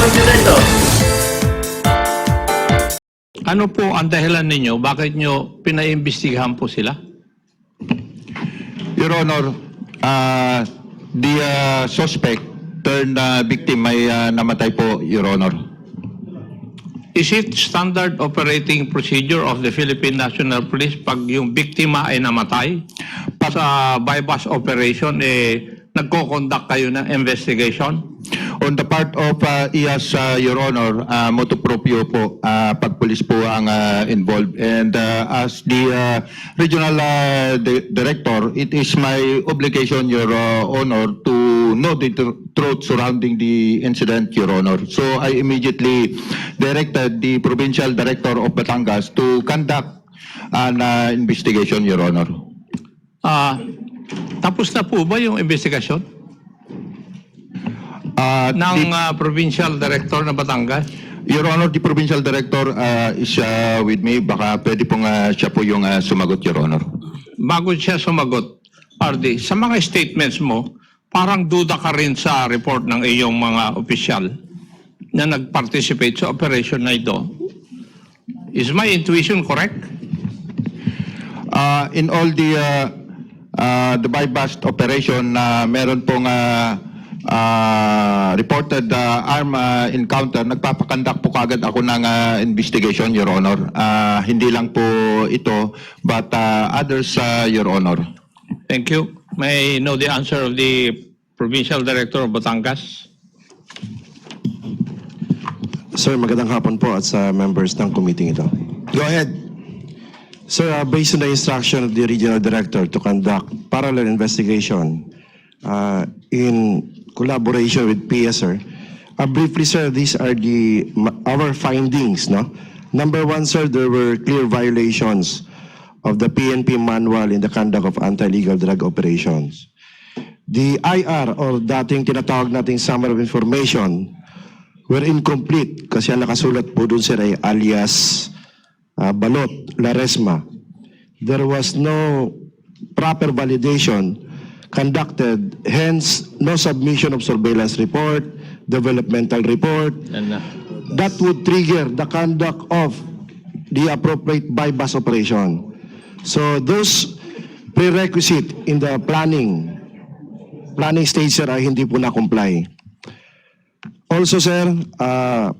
presidente. Ano po ang dahilan ninyo? Bakit nyo pinaimbestigahan po sila? Your Honor, uh, the uh, suspect turned uh, victim ay uh, namatay po, Your Honor. Is it standard operating procedure of the Philippine National Police pag yung biktima ay namatay? Pag sa bypass operation, eh, nagko-conduct kayo ng investigation? On the part of uh, IAS, uh, Your Honor, uh, motu proprio po, uh, pagpulis po ang uh, involved. And uh, as the uh, regional uh, di- director, it is my obligation, Your uh, Honor, to know the tr- truth surrounding the incident, Your Honor. So I immediately directed the provincial director of Batangas to conduct an uh, investigation, Your Honor. Ah, tapos na po ba yung investigasyon Uh, ng ah, provincial director na Batangas? Your Honor, the provincial director uh, is uh, with me. Baka pwede pong uh, siya po yung uh, sumagot, Your Honor. Bago siya sumagot, RD, sa mga statements mo, parang duda ka rin sa report ng iyong mga opisyal na nag-participate sa operation na ito. Is my intuition correct? Uh, in all the uh, uh, the bypass operation, uh, meron pong uh, uh, reported uh, arm uh, encounter. Nagpapakandak po kagad ako ng uh, investigation, Your Honor. Uh, hindi lang po ito, but uh, others, uh, Your Honor. Thank you. May I know the answer of the provincial director of Batangas? Sir, magandang hapon po at sa members ng committee ito. Go ahead. Sir, uh, based on the instruction of the regional director to conduct parallel investigation uh, in collaboration with PSR, uh, briefly, sir, these are the our findings. No, number one, sir, there were clear violations of the PNP manual in the conduct of anti-legal drug operations. The IR or dating tinatawag nating summary of information were incomplete kasi ang nakasulat po dun sir ay alias uh, Balot, Laresma. There was no proper validation conducted, hence no submission of surveillance report, developmental report. And, uh, That would trigger the conduct of the appropriate bypass operation. So those prerequisite in the planning, planning stage sir ay hindi po na-comply. Also, sir, uh,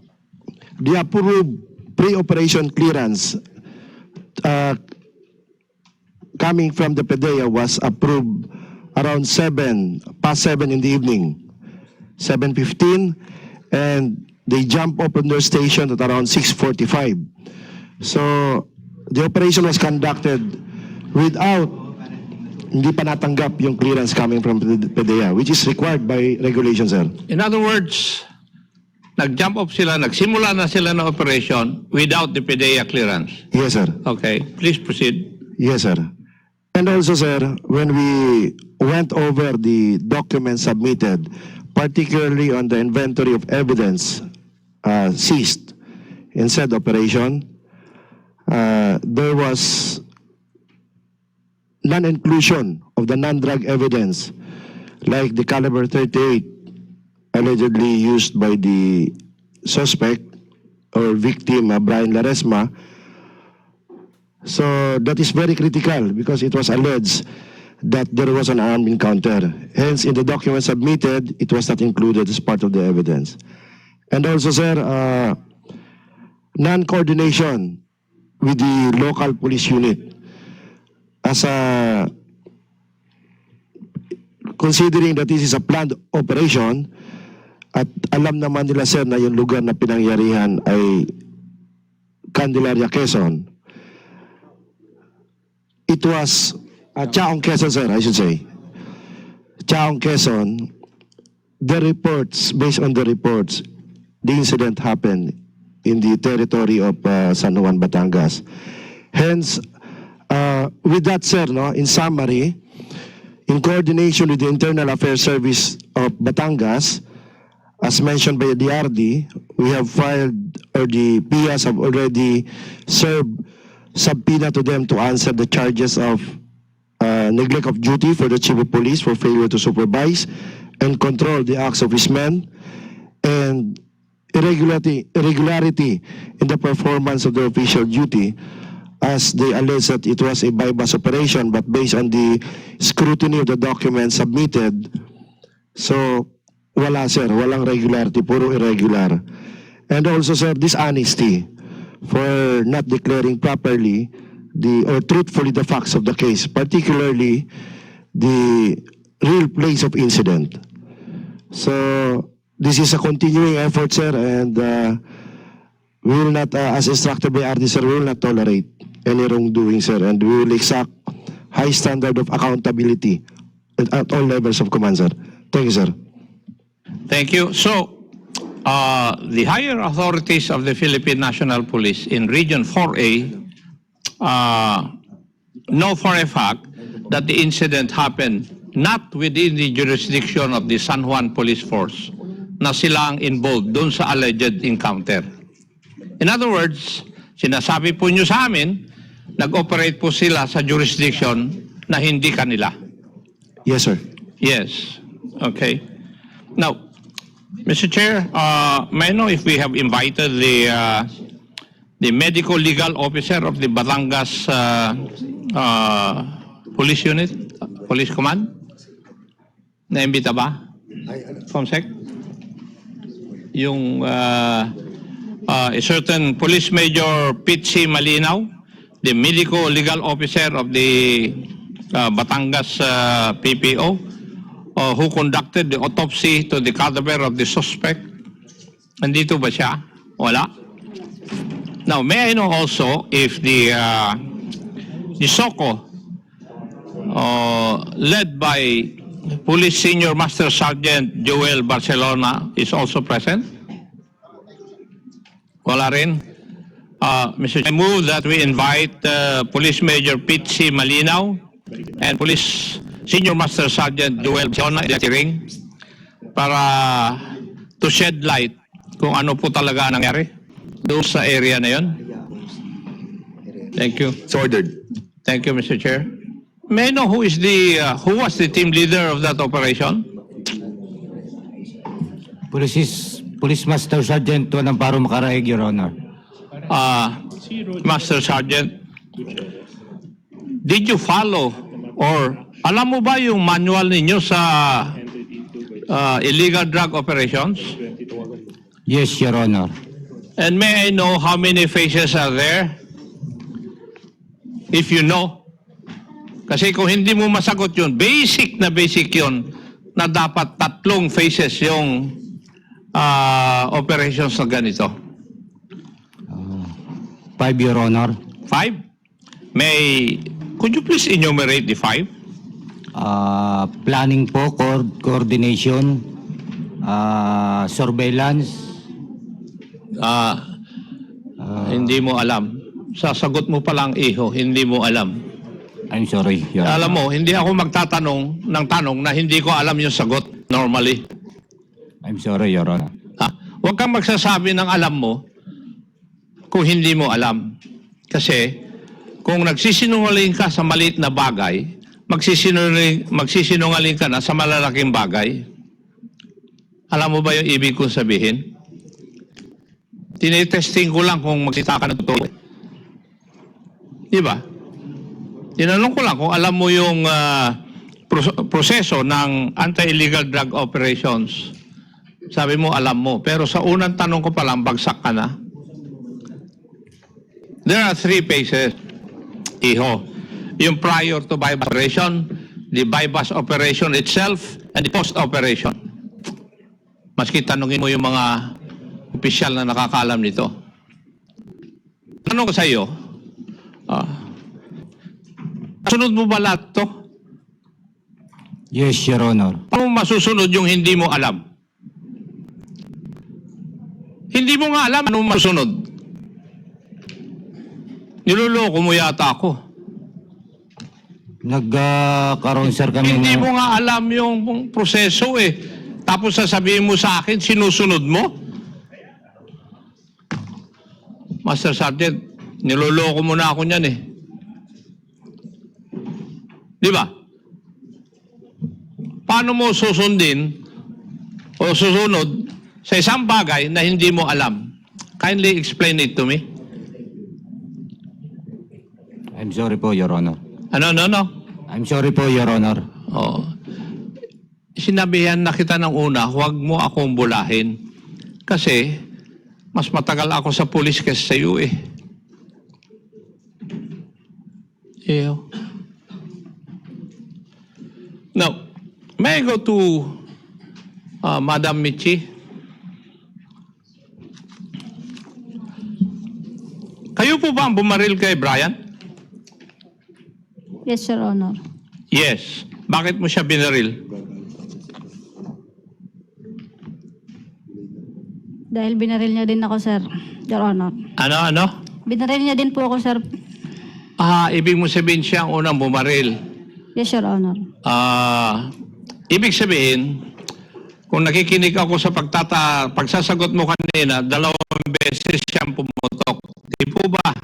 the approved pre-operation clearance uh, coming from the PDEA was approved around 7, past 7 in the evening, 7.15, and they jump up on their station at around 6.45. So, the operation was conducted without hindi pa natanggap yung clearance coming from PDEA, which is required by regulation, sir. in other words, nag-jump off sila, nagsimula na sila ng operation without the PDEA clearance. Yes, sir. Okay, please proceed. Yes, sir. And also, sir, when we went over the documents submitted, particularly on the inventory of evidence uh, seized in said operation, uh, there was non-inclusion of the non-drug evidence, like the caliber 38 allegedly used by the suspect or victim, uh, Brian Laresma, so that is very critical because it was alleged that there was an armed encounter. Hence, in the document submitted, it was not included as part of the evidence. And also, sir, uh, non-coordination with the local police unit. As a, considering that this is a planned operation, at alam naman nila, sir, na yung lugar na pinangyarihan ay Candelaria, Quezon, it was uh, Chaong Quezon, sir, I should say. Chaong Quezon, the reports, based on the reports, the incident happened in the territory of uh, San Juan, Batangas. Hence, uh, with that, sir, no, in summary, in coordination with the Internal Affairs Service of Batangas, as mentioned by the DRD, we have filed, or the PIAs have already served subpoena to them to answer the charges of uh, neglect of duty for the chief of police for failure to supervise and control the acts of his men, and irregularity, irregularity in the performance of their official duty. As they alleged that it was a bypass operation but based on the scrutiny of the documents submitted, so wala sir, walang regularity, puro irregular. And also sir, dishonesty for not declaring properly the or truthfully the facts of the case, particularly the real place of incident. So this is a continuing effort, sir, and uh, we will not, uh, as instructed by RD, sir, we will not tolerate any wrongdoing, sir, and we will exact high standard of accountability at, at all levels of command, sir. Thank you, sir. Thank you. So, uh, the higher authorities of the Philippine National Police in Region 4A uh, know for a fact that the incident happened not within the jurisdiction of the San Juan Police Force na sila ang involved doon sa alleged encounter. In other words, sinasabi po nyo sa amin, nag-operate po sila sa jurisdiction na hindi kanila. Yes, sir. Yes. Okay. Now, Mr. Chair, uh, may I know if we have invited the uh, the medical legal officer of the Batangas uh, uh, Police Unit, Police Command? Naimbita ba? Comsec? Yung uh, uh, a certain Police Major C. Malinaw, the medical legal officer of the uh, Batangas uh, PPO, uh, who conducted the autopsy to the cadaver of the suspect. Nandito ba siya? Wala. Now, may I know also if the uh, the SOCO uh, led by Police Senior Master Sergeant Joel Barcelona is also present? Wala rin. Uh, Mr. I move that we invite uh, Police Major Pete C. Malinaw and Police Senior Master Sergeant Joel the hearing para to shed light kung ano po talaga ang nangyari doon sa area na yon. Thank you. It's ordered. Thank you, Mr. Chair. May I know who is the uh, who was the team leader of that operation? Police, Police Master Sergeant Juan Amparo Macaraig, Your Honor. Uh, Master Sergeant, did you follow or alam mo ba yung manual ninyo sa uh, illegal drug operations? Yes, Your Honor. And may I know how many phases are there? If you know. Kasi kung hindi mo masagot yun, basic na basic yun, na dapat tatlong phases yung ah, operations na ganito. Five, Your Honor. Five? May, could you please enumerate the five? Uh, planning po, co- coordination, uh, surveillance, Ah, hindi mo alam. Sasagot mo palang iho, hindi mo alam. I'm sorry, Your. Alam mo, hindi ako magtatanong ng tanong na hindi ko alam yung sagot normally. I'm sorry, Your Honor. Ha? Huwag kang magsasabi ng alam mo kung hindi mo alam. Kasi kung nagsisinungaling ka sa maliit na bagay, magsisinungaling, magsisinungaling ka na sa malalaking bagay. Alam mo ba yung ibig kong sabihin? Tinetesting ko lang kung magsita ka ng totoo. Di ba? Tinanong ko lang kung alam mo yung pros- proseso ng anti-illegal drug operations. Sabi mo, alam mo. Pero sa unang tanong ko pa lang, bagsak ka na. There are three phases, Iho. Yung prior to bypass operation, the bypass operation itself, and the post-operation. Maski tanungin mo yung mga opisyal na nakakaalam nito. Tanong ko sa iyo, ah, sunod mo ba lahat to? Yes, Your Honor. Paano masusunod yung hindi mo alam? Hindi mo nga alam anong masusunod. Niloloko mo yata ako. Nagkaroon, sir, kami Hindi mo nga alam yung proseso eh. Tapos sasabihin mo sa akin, sinusunod mo? Master Sergeant, niloloko mo na ako niyan eh. Di ba? Paano mo susundin o susunod sa isang bagay na hindi mo alam. Kindly explain it to me. I'm sorry po, Your Honor. Ano, no, no? I'm sorry po, Your Honor. Oo. Sinabihan na kita ng una, huwag mo akong bulahin. Kasi, mas matagal ako sa pulis kaysa sa iyo eh. Ew. Now, may I go to uh, Madam Michi? Kayo po ba ang bumaril kay Brian? Yes, Your Honor. Yes. Bakit mo siya binaril? Dahil binaril niya din ako, sir. Your Honor. Ano, ano? Binaril niya din po ako, sir. Ah, ibig mo sabihin siya ang unang bumaril. Yes, Your Honor. Ah, ibig sabihin, kung nakikinig ako sa pagtata, pagsasagot mo kanina, dalawang beses siyang pumutok. Di po ba?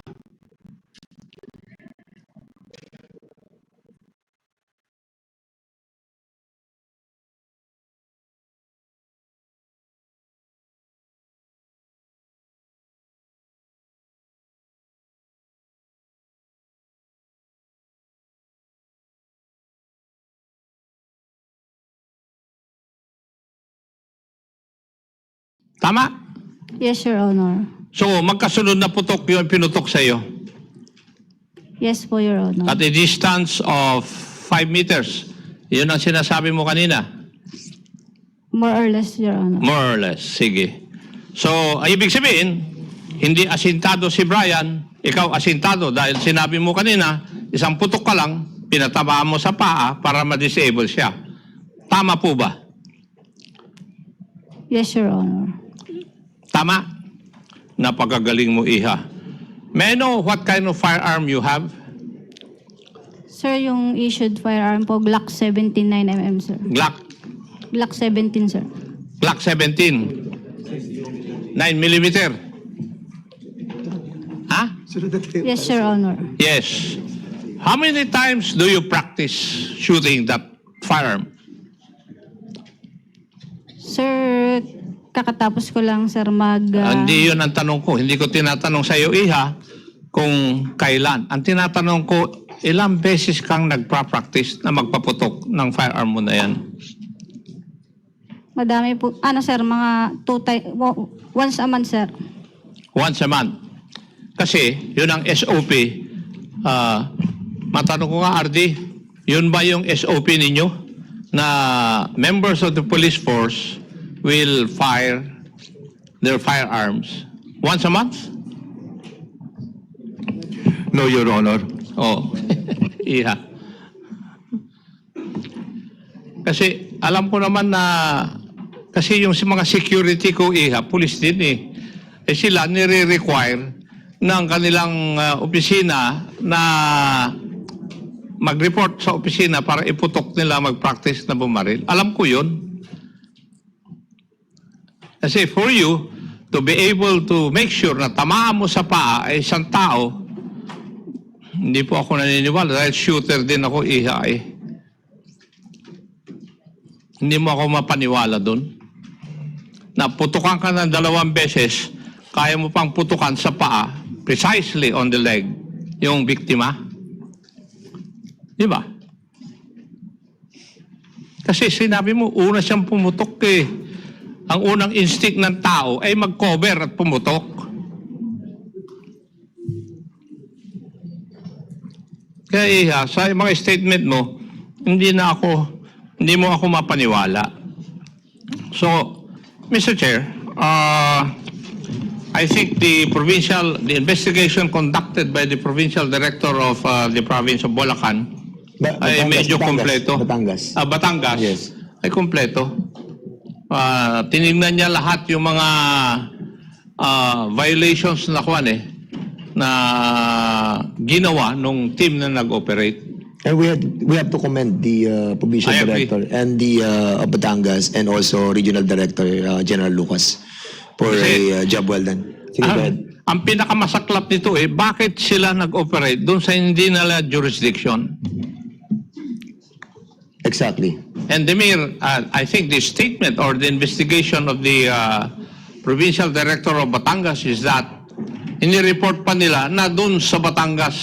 Tama? Yes, Your Honor. So, magkasunod na putok yung pinutok sa iyo. Yes po, Your Honor. At a distance of 5 meters. Yun ang sinasabi mo kanina. More or less, Your Honor. More or less. Sige. So, ay ibig sabihin, hindi asintado si Brian, ikaw asintado dahil sinabi mo kanina, isang putok ka lang, pinatamaan mo sa paa para ma-disable siya. Tama po ba? Yes, Your Honor. Tama? Napakagaling mo, Iha. May I know what kind of firearm you have? Sir, yung issued firearm po, Glock 17 9mm, sir. Glock, Glock 17, sir. Glock 17. 9 millimeter. Ha? Yes, Your Honor. Yes. How many times do you practice shooting that firearm? Sir, kakatapos ko lang, sir, mag... ah, Hindi yun ang tanong ko. Hindi ko tinatanong sa iyo, Iha, kung kailan. Ang tinatanong ko, ilang beses kang nagpa-practice na magpaputok ng firearm mo na yan? madami po. Ano, sir, mga two time... Once a month, sir. Once a month. Kasi, yun ang SOP. Ah, matanong ko nga, RD, yun ba yung SOP ninyo? Na members of the police force will fire their firearms once a month? No, Your Honor. Oh, iya. Kasi alam ko naman na kasi yung mga security ko iha, police din eh. Eh sila nire-require ng kanilang ah, opisina na mag-report sa opisina para iputok nila mag-practice na bumaril. Alam ko yun. Kasi for you to be able to make sure na tamaan mo sa paa ay isang tao, hindi po ako naniniwala dahil shooter din ako iha eh. Hindi mo ako mapaniwala doon. Na putukan ka ng dalawang beses, kaya mo pang putukan sa paa, precisely on the leg, yung biktima. Di ba? Kasi sinabi mo, una siyang pumutok eh. Ang unang instinct ng tao ay mag-cover at pumutok. Kaya iha, sa mga statement mo, hindi na ako, hindi mo ako mapaniwala. So, Mr. Chair, uh, I think the provincial, the investigation conducted by the provincial director of uh, the province of Bulacan Ba- ay Batangas, medyo Batangas, kompleto. Batangas. Ah, Batangas. Yes. Ay kompleto. Ah, tinignan niya lahat yung mga ah, violations na kwan eh na ginawa nung team na nag-operate. And we had we have to commend the uh, provincial I agree. director and the uh, Batangas and also regional director uh, General Lucas for Kasi- a uh, job well done. Sige, ahead. ang pinakamasaklap nito eh, bakit sila nag-operate doon sa hindi nila jurisdiction? Exactly. And Demir, uh, I think the statement or the investigation of the uh, provincial director of Batangas is that inireport pa nila na doon sa Batangas,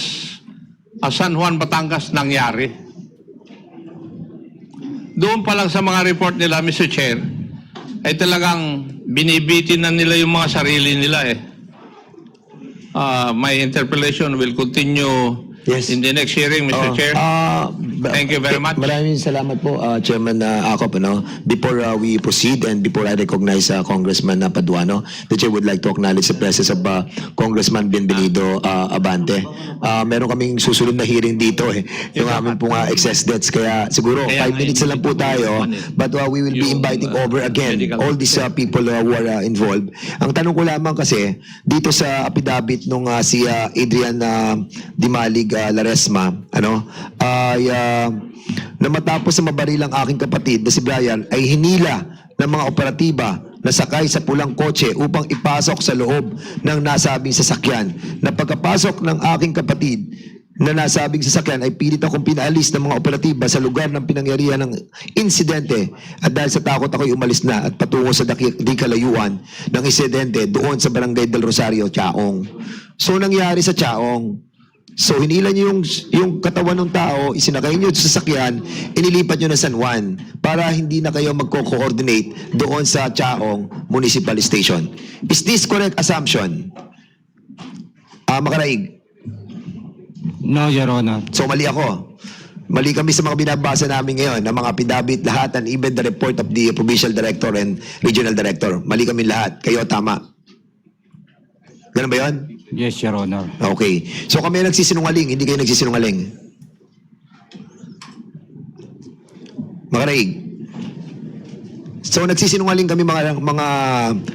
uh, San Juan, Batangas nangyari. Doon pa lang sa mga report nila, Mr. Chair, ay talagang binibitin na nila yung mga sarili nila eh. Uh, my interpellation will continue Yes. in the next hearing, Mr. Oh, Chair. ah, ba- Thank you very much. Maraming salamat po, uh, Chairman uh, Acop. Ano? Before uh, we proceed and before I recognize uh, Congressman uh, Paduano, the Chair would like to acknowledge the presence of uh, Congressman Bienvenido uh, Abante. Uh, meron kaming susunod na hearing dito eh. Yung amin pong uh, excess debts. Kaya siguro Kaya 5 nga, minutes na lang po tayo. But uh, we will be Yung, inviting uh, over again medical all these uh, people uh, who are uh, involved. Ang tanong ko lamang kasi, dito sa affidavit nung uh, si uh, Adrian uh, Dimalig uh, Laresma, ano, ay uh, na matapos na mabaril ang aking kapatid na si Brian ay hinila ng mga operatiba na sakay sa pulang kotse upang ipasok sa loob ng nasabing sasakyan. Na pagkapasok ng aking kapatid na nasabing sasakyan ay pilit akong pinaalis ng mga operatiba sa lugar ng pinangyarihan ng insidente at dahil sa takot ako'y umalis na at patungo sa di kalayuan ng insidente doon sa Barangay del Rosario, Chaong. So nangyari sa Chaong, So hinila niyo yung, yung katawan ng tao, isinakay niyo sa sasakyan, inilipat niyo na San Juan para hindi na kayo magko-coordinate doon sa Chaong Municipal Station. Is this correct assumption? Ah, makaraig. No, Your Honor. So mali ako. Mali kami sa mga binabasa namin ngayon, ng mga pidabit lahat and even the report of the provincial director and regional director. Mali kami lahat. Kayo tama. Ganun ba yun? Yes, Your Honor. Okay. So kami nagsisinungaling, hindi kayo nagsisinungaling. Makaraig. So nagsisinungaling kami mga mga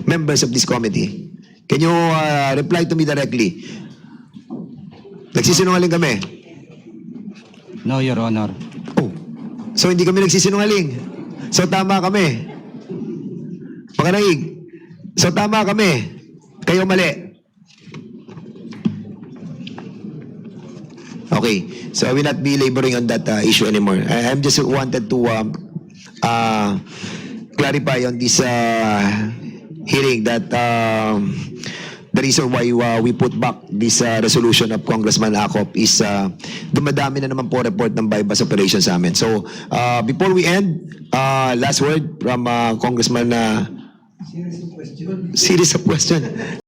members of this committee. Can you uh, reply to me directly? Nagsisinungaling kami. No, Your Honor. Oh. So hindi kami nagsisinungaling. So tama kami. Makaraig. So tama kami. Kayo mali. Okay. So I will not be laboring on that uh, issue anymore. I, I'm just wanted to um, uh, clarify on this uh, hearing that um, the reason why uh, we put back this uh, resolution of Congressman Acop is uh, dumadami na naman po report ng bypass operation sa amin. So, uh, before we end, uh, last word from uh, Congressman uh, Series of question. Series of question.